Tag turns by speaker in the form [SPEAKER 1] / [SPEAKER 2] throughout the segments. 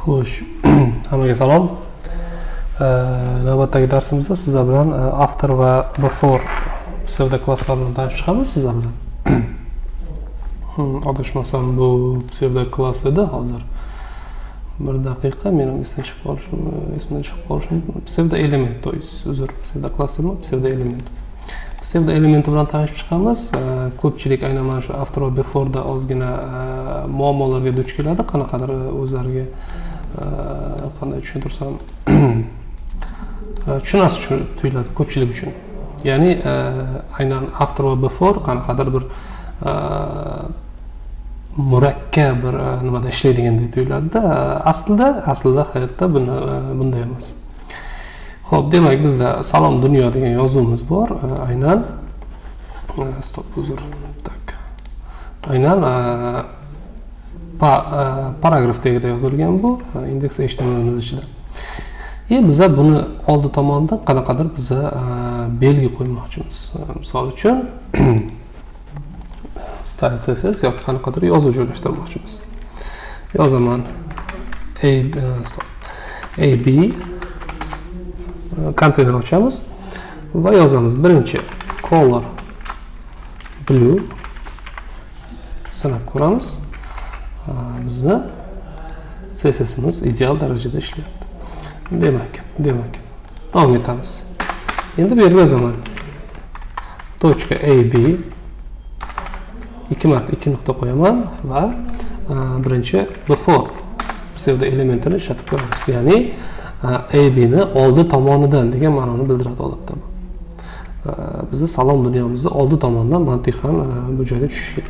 [SPEAKER 1] Xo'sh, hammaga salom. Navbatdagi darsimizda sizlar bilan e, after va before psevdo klasslar bilan tanishib chiqamiz sizlar bilan. Hmm, adashmasam bu psevdo klass edi hozir. Bir daqiqa men esdan chiqib qolishim, esimdan chiqib qolishim. Psevdo element, то есть, uzr, psevdo klass emas, psevdo element. Psevdo elementi bilan tanishib chiqamiz. Ko'pchilik aynan mana shu after va before'da ozgina e, muammolarga duch keladi, qanaqadir e, o'zlariga qanday tushuntirsam tushunasiz tuyuladi ko'pchilik uchun ya'ni e, aynan after va before qanaqadir bir e, murakkab bir e, nimada ishlaydigandek tuyuladida aslida aslida hayotda bunday emas ho'p demak bizda salom dunyo degan yozuvimiz bor aynan stop uzr tak aynan paragraf tagida yozilgan bu e, indeks htmlimiz ichida и biza buni oldi tomonda qanaqadir biza e, belgi qo'ymoqchimiz. E, misol uchun style css yoki qanaqadir yozuv joylashtirmoqchimiz yozaman a e, ab e, konteyner ochamiz va yozamiz. Birinchi color blue. Sinab ko'ramiz Bizni cssimiz ideal darajada ishlayapti demak demak davom etamiz endi bu yerga yozaman tochka ab ikki marta ikki nuqta qo'yaman va birinchi before psevdo elementini ishlatib ko'ramiz ya'ni ab ni oldi tomonidan degan ma'noni bildiradi odatda bu. Bizni salom dunyomizni oldi tomondan mantiqan bu joyda tushishi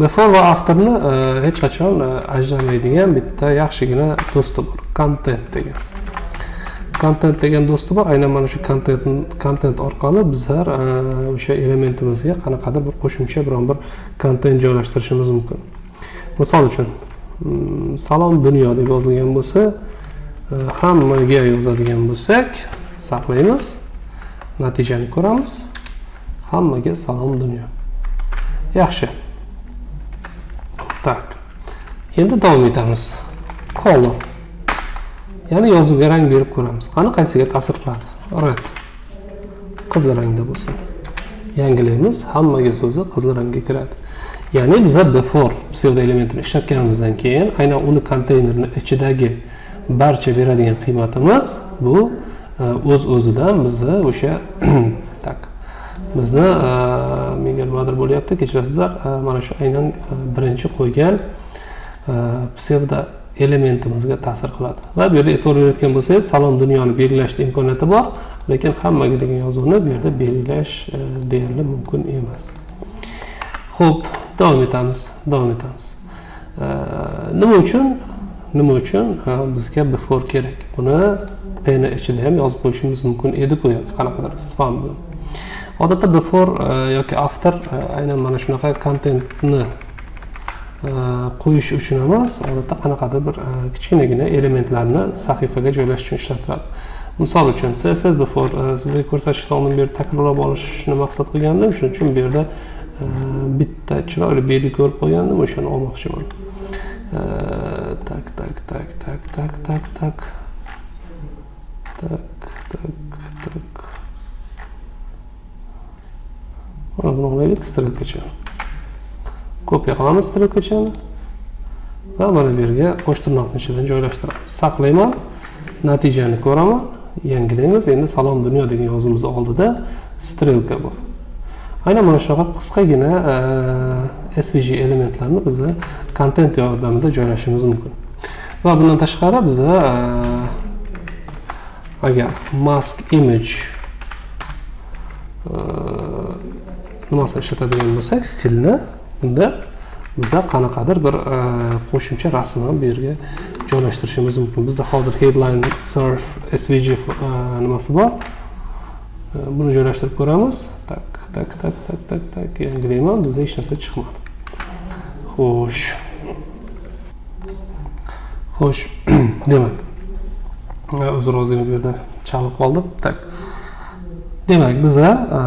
[SPEAKER 1] before va afterni e, hech qachon ajramaydigan bitta yaxshigina do'sti bor content degan content degan do'sti bor aynan mana shu content content orqali bizlar e, o'sha elementimizga qanaqadir bir qo'shimcha biron bir kontent joylashtirishimiz mumkin misol uchun mm, salom dunyo deb yozilgan bo'lsa e, hammaga yozadigan bo'lsak saqlaymiz natijani ko'ramiz. Hammaga salom dunyo yaxshi tak endi davom etamiz color ya'ni yozuvga rang berib ko'ramiz qani qaysiga ta'sir qiladi red qizil rangda bo'lsin yangilaymiz hammaga so'zi qizil rangga kiradi ya'ni biza before psevdo elementini ishlatganimizdan keyin aynan uni konteynerni ichidagi barcha beradigan qiymatimiz bu o'z o'zidan bizni o'sha bizni e, menga nimadir bo'lyapti kechirasizlar e, mana shu aynan e, birinchi qo'ygan psevdo elementimizga ta'sir qiladi. Va bu yerda e'tibor berayotgan bo'lsangiz salom dunyoni belgilashni imkoniyati bor lekin hammaga degan yozuvni bu yerda belgilash deyarli mumkin emas. Ho'p davom etamiz davom etamiz. Nima uchun? Nima uchun? Bizga before kerak. Buni pni ichida ham yozib qo'yishimiz mumkin ediku yoki qanaqadir istifhom bilan odatda before e, yoki after e, aynan mana shunaqa kontentni e, qo'yish uchun emas odatda qanaqadir bir kichkinagina elementlarni sahifaga joylash uchun ishlatiladi misol uchun css before sizga ko'rsatishdan oldin bu yerda takrorlab olishni maqsad qilgandim shuning uchun bu yerda bitta chiroyli belgi ko'rib qolgandim o'shani olmoqchiman E, tak tak tak tak tak tak tak tak tak buni olaylik strelkacha kopiya qilamiz strelkachani va mana bu yerga qo'sh tirnoqni ichidan joylashtiramiz saqlayman natijani ko'raman yangilaymiz endi salom dunyo degan yozuvimiz oldida strelka bor aynan mana shunaqa qisqagina svg elementlarni biza kontent yordamida joylashimiz mumkin va bundan tashqari biza agar mask image nimasini ishlatadigan bo'lsak stilni unda biza qanaqadir bir e, qo'shimcha rasmni bu yerga joylashtirishimiz mumkin bizda hozir headline surf svg e, nimasi bor E, buni joylashtirib ko'ramiz tak tak tak tak tak tak. Yangilayman bizda hech narsa chiqmadi xo'sh xo'sh demak uzr ozgina bu yerda chalib qoldim tak demak biza e,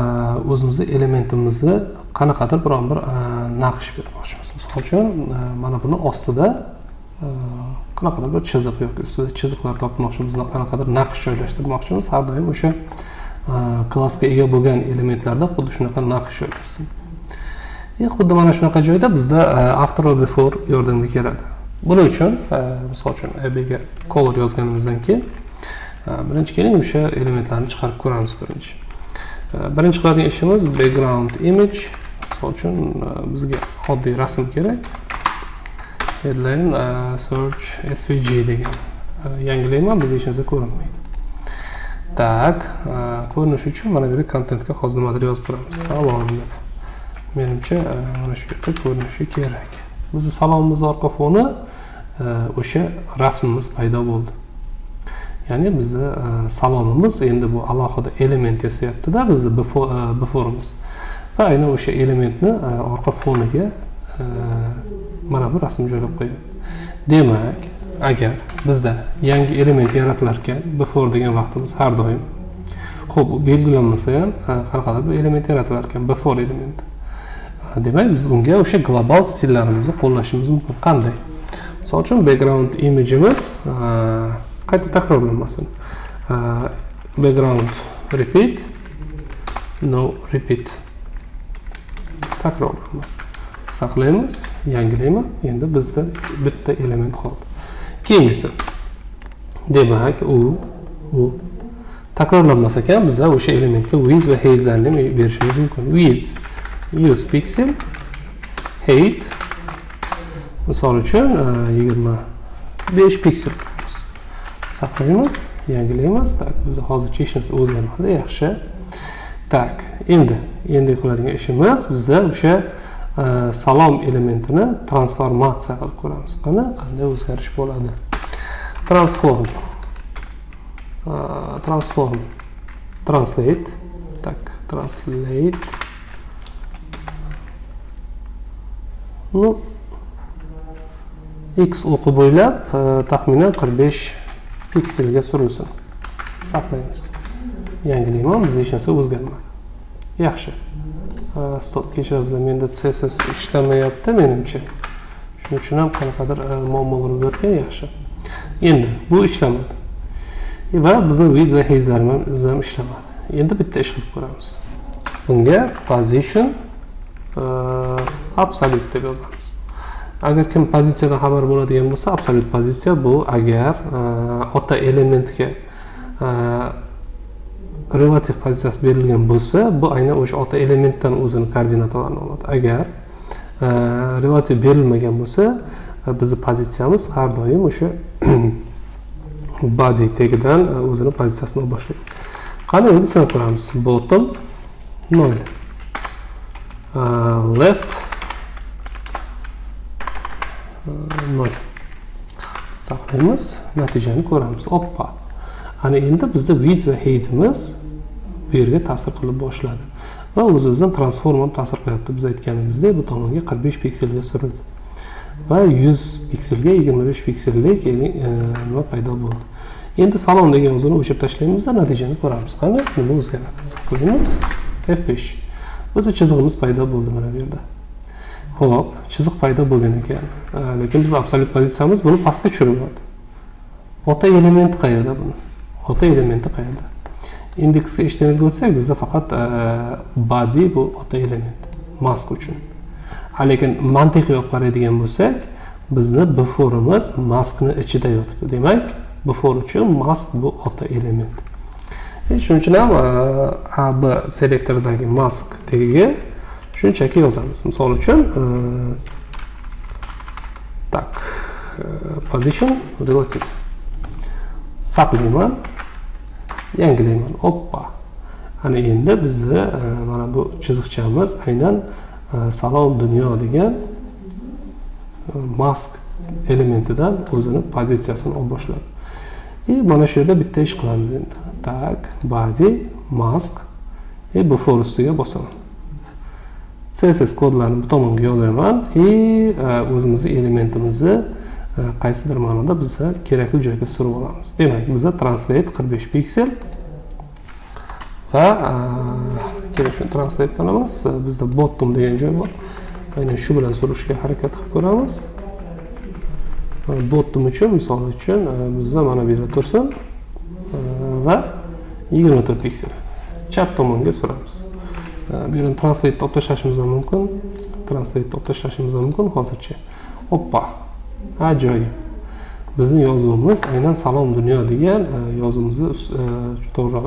[SPEAKER 1] o'zimizni elementimizni qanaqadir biron bir e, naqsh bermoqchimiz misol uchun e, mana buni ostida qanaqadir bir chiziq yoki ustida chiziqlar topmoqchimiz qanaqadir naqsh joylashtirmoqchimiz? Har doim o'sha klassga ega bo'lgan elementlarda xuddi shunaqa naqsh joylashsin и xuddi mana shunaqa joyda bizda after va before yordamga keladi. Buning uchun misol uchun abga color yozganimizdan keyin birinchi keling o'sha elementlarni chiqarib ko'ramiz birinchi birinchi qiladigan ishimiz background image. Misol uchun e, bizga oddiy rasm headline e, search svg degan. E, yangilayman hech narsa ko'rinmaydi. E, ko'rinishi uchun mana bu yerga kontentga hozir nimadir yozib turamiz. Salom deb. Menimcha mana shu yerda ko'rinishi kerak. Bizni salomimizni orqa foni o'sha rasmimiz paydo bo'ldi ya'ni bizni e, salomimiz endi bu alohida element yasayaptida bizni e, beforimiz. Va aynan o'sha elementni e, orqa foniga mana bu rasm joylab qo'yadi. Demak agar bizda yangi element yaratilar ekan before degan vaqtimiz har doim ho'p u belgilanmasa ham har qanaqadir bir element yaratilar ekan before element demak biz unga o'sha global stillarimizni qo'llashimiz mumkin. Qanday? Misol uchun background image'imiz e, qayta takrorlanmasin E, background repeat. No repeat. Takrorlanmasin saqlaymiz yangilayman endi bizda bitta element qoldi. Keyingisi. Demak u u. Takrorlanmas ekan biza o'sha elementga width va heightlarni berishimiz mumkin. Width use pixel height misol uchun e, yigirma besh piksel saqlaymiz yangilaymiz tak bizda hozircha hech narsa o'zgarmadi yaxshi. Tak endi endi qiladigan ishimiz bizda o'sha e, salom elementini transformatsiya qilib ko'ramiz. Qani qanday o'zgarish bo'ladi? Transform. E, transform. Translate. Tak translate. Ну x o'qi bo'ylab e, taxminan 45 pikselga surilsin saqlaymiz yangilayman bizda hech narsa o'zgarmadi yaxshi stop kechirasiz menda css ishlamayapti menimcha shuning uchun ham qanaqadir e, muammolar bo'layotgan yaxshi endi bu ishlamadi E, va bizni vid va heizlarimiz ham ishlamadi endi bitta ish qilib ko'ramiz bunga position e, absolute deb yozamiz agar kim pozitsiyadan xabar bo'ladigan bo'lsa absolut pozitsiya bu. Agar e, ota elementga e, relativ pozitsiyasi berilgan bo'lsa bu aynan o'sha ota elementdan o'zini koordinatalarini oladi. Agar e, relativ berilmagan bo'lsa bizni pozitsiyamiz har doim o'sha body tagidan o'zini pozitsiyasini olib boshlaydi qani endi sinab ko'ramiz bottom 0 left nol. Saqlaymiz natijani ko'ramiz. Oppa. Ana endi bizda width va heightimiz bu yerga ta'sir qilib boshladi. Va o'z o'zidan transform ham biz aytganimizdek bu tomonga 45 pikselga surildi. Va 100 pikselga 25 piksellik e, nima paydo bo'ldi. Endi salon degan yozuvni o'chirib tashlaymizda natijani ko'ramiz. Qani nima o'zgaradi? Saqlaymiz f5 bizni chizig'imiz paydo bo'ldi mana bu Xo'p, chiziq paydo bo'lgan ekan. Lekin biz absolut pozitsiyamiz buni pastga tushiryapti. Ota elementi qayerda buni? Ota elementi qayerda? Indeksga html o'tsak, bizda faqat body bu ota element mask uchun. Lekin mantiqiy olib qaraydigan bo'lsak, bizni before'imiz maskni ichida yotibdi. Demak, before uchun mask bu ota element. E, shuning uchun ham AB selektoridagi mask tagiga shunchaki yozamiz misol uchun e, tak e, position relative. Saqlayman yangilayman oppa ana endi bizni e, mana bu chiziqchamiz aynan e, salom dunyo degan e, mask elementidan o'zini pozitsiyasini olib boshladi. И mana shu yerda bitta ish qilamiz endi. Tak body mask. И before ustiga bosaman css kodlarini bu tomonga yozaman и o'zimizni elementimizni e, qaysidir ma'noda biza kerakli joyga surib olamiz demak biza translate 45 piksel va kerak shuni translate qilamiz bizda bottom degan joy bor aynan shu bilan surishga harakat qilib ko'ramiz bottom uchun misol uchun e, bizda mana bu yerda tursin e, va 24 piksel. Chap tomonga suramiz E, bu yerdan translate olib tashlashimiz ham mumkin translate olib tashlashimiz ham mumkin hozircha oppa ajoyib bizni yozuvimiz aynan salom dunyo degan e, yozuvimizni ust-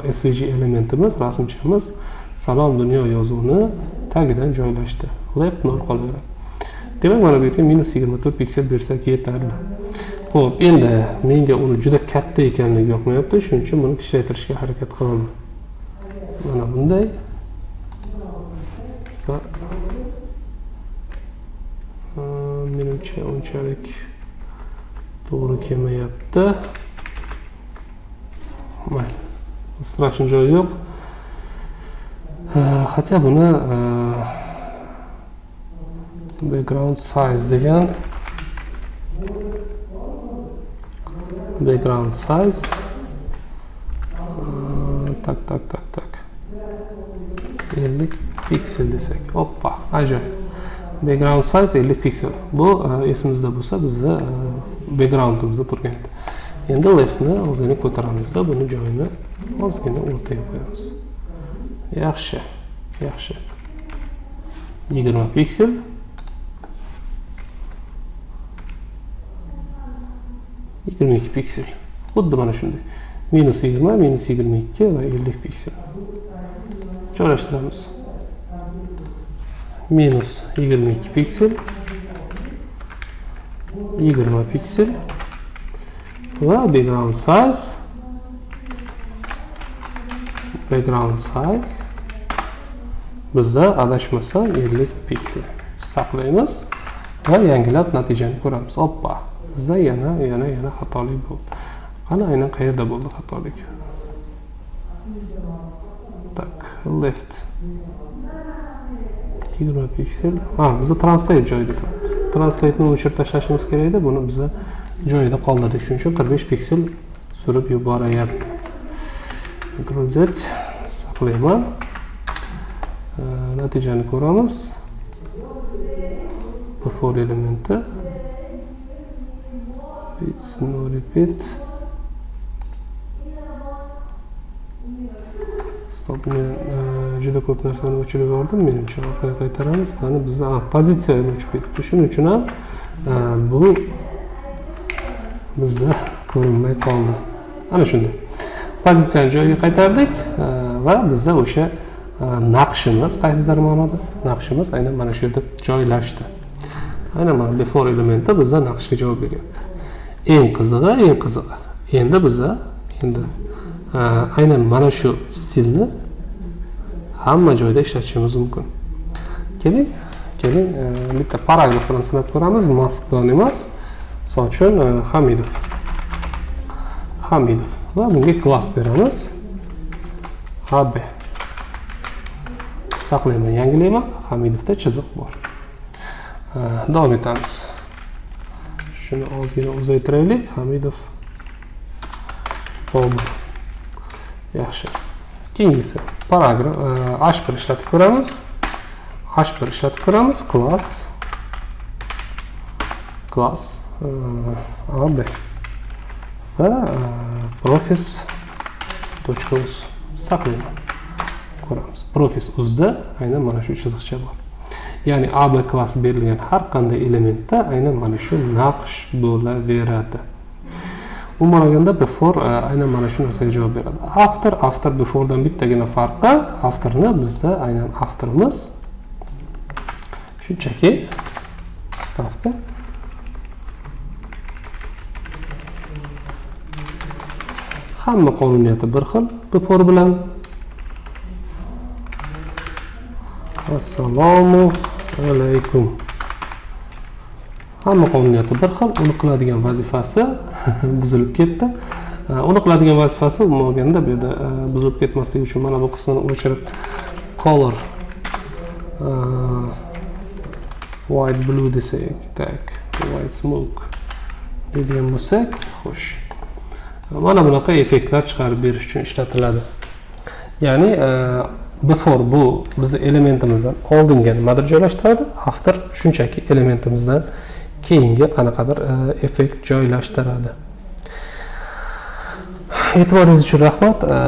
[SPEAKER 1] e, svg elementimiz rasmchamiz salom dunyo yozuvini tagidan joylashdi left nol qolaveradi demak mana bu yerga minus yigirma to'rt piksel bersak yetarli ho'p endi menga uni juda katta ekanligi yoqmayapti shuning uchun buni kichraytirishga harakat qilaman mana bunday va e, menimcha unchalik to'g'ri kelmayapti mayli istirashni joyi yo'q E, хотя buni e, background size degan background size e, tak tak tak tak 50 piksel desak hoppa ajoyib background size 50 piksel. Bu e, esimizda bo'lsa bizni e, backgroundimizda turgan edi endi leftni ozgina ko'taramizda buni joyini ozgina o'rtaga qo'yamiz yaxshi yaxshi 20 piksel. yigirma ikki piksel. Xuddi mana shunday. Minus yigirma minus yigirma ikki va ellik piksel. Joylashtiramiz minus yigirma ikki piksel yigirma piksel. Va background size background size. Bizda adashmasam 50 piksel. Saqlaymiz va yangilab natijani ko'ramiz. Oppa bizda yana yana yana xatolik bo'ldi. Qani aynan qayerda bo'ldi xatolik? Tak left 20 piksel ha bizda translate joyida turibdi translate'ni o'chirib tashlashimiz kerak edi buni biza joyida qoldirdik shuning uchun 45 piksel surib yuboryapti Ctrl Z saqlayman Ee, natijani ko'ramiz before elementi it's no repeat. Stop e, juda ko'p narsani o'chirib yubordim menimcha orqaga qaytaramiz qani bizda a, pozitsiya ham o'chib ketibdi shuning uchun ham e, bu bizda ko'rinmay qoldi ana shunday pozitsiyani joyiga qaytardik e, va bizda o'sha e, naqshimiz qaysidir ma'noda naqshimiz aynan mana shu yerda joylashdi aynan mana before elementi bizda naqshga javob beryapti eng qizig'i eng qizig'i endi biza endi aynan mana shu stilni hamma joyda ishlatishimiz mumkin. Keling keling e, bitta paragraf bilan sinab ko'ramiz maskdan emas. Misol uchun e, hamidov. Hamidov. Va bunga klass beramiz. Hb saqlayman yangilayman hamidovda chiziq bor. E, davom etamiz. Shuni ozgina uzaytiraylik. Hamidov. Bo'ldi yaxshi keyingisi paragraf h1 ishlatib ko'ramiz h1 ishlatib ko'ramiz klass klass ab va profis uz saqlayman ko'ramiz profis uzda aynan mana shu chiziqcha bor. Ya'ni ab klass berilgan har qanday elementda aynan mana shu naqsh bo'laveradi umuman olganda before e, aynan mana shu narsaga javob beradi. After after beforedan bittagina farqi afterni bizda aynan afterimiz shunchaki stavka. Hamma qonuniyati bir xil before bilan. Assalomu alaykum. Hamma qonuniyati bir xil uni qiladigan vazifasi buzilib ketdi. Ee, uni qiladigan vazifasi umuman olganda bu yerda e, buzilib ketmasligi uchun mana bu qismini o'chirib color e, white blue desak tak white smoke deydigan bo'lsak xo'sh. Mana bunaqa effektlar chiqarib berish uchun ishlatiladi. Ya'ni e, before bu bizni elementimizdan oldinga nimadir joylashtiradi? After shunchaki elementimizdan keyingi qanaqadir effekt joylashtiradi e'tiboringiz uchun rahmat. E,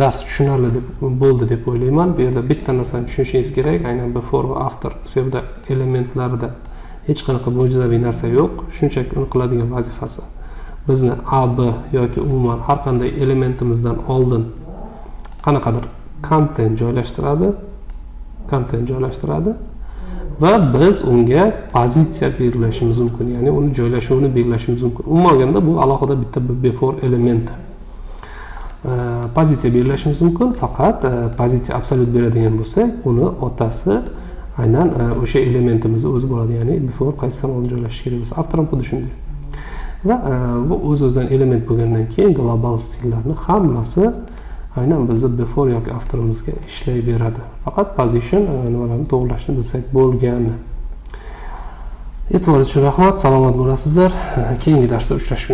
[SPEAKER 1] dars tushunarli deb bo'ldi deb o'ylayman. Bu yerda bitta narsani tushunishingiz kerak. Aynan before va after psevdo elementlarida hech qanaqa mo'jizaviy narsa yo'q. Shunchaki uni qiladigan vazifasi bizni a b yoki umuman har qanday elementimizdan oldin qanaqadir kontent joylashtiradi kontent joylashtiradi va biz unga pozitsiya belgilashimiz mumkin ya'ni uni joylashuvini belgilashimiz mumkin. Umuman olganda bu alohida bitta before elementi pozitsiya belgilashimiz mumkin faqat pozitsiya absolyut beradigan bo'lsak uni otasi aynan o'sha elementimizni o'zi bo'ladi ya'ni before qaysi savolni joylashish kerak bo'lsa. After ham xuddi shunday bu o'z o'zidan element bo'lgandan keyin global stillarni hammasi aynan bizni before yoki afterimizga ishlayveradi. Faqat position e, nimalarni to'g'irlashni bilsak bo'lgani e'tiboringiz uchun rahmat salomat bo'lasizlar. Keyingi darsda uchrashguncha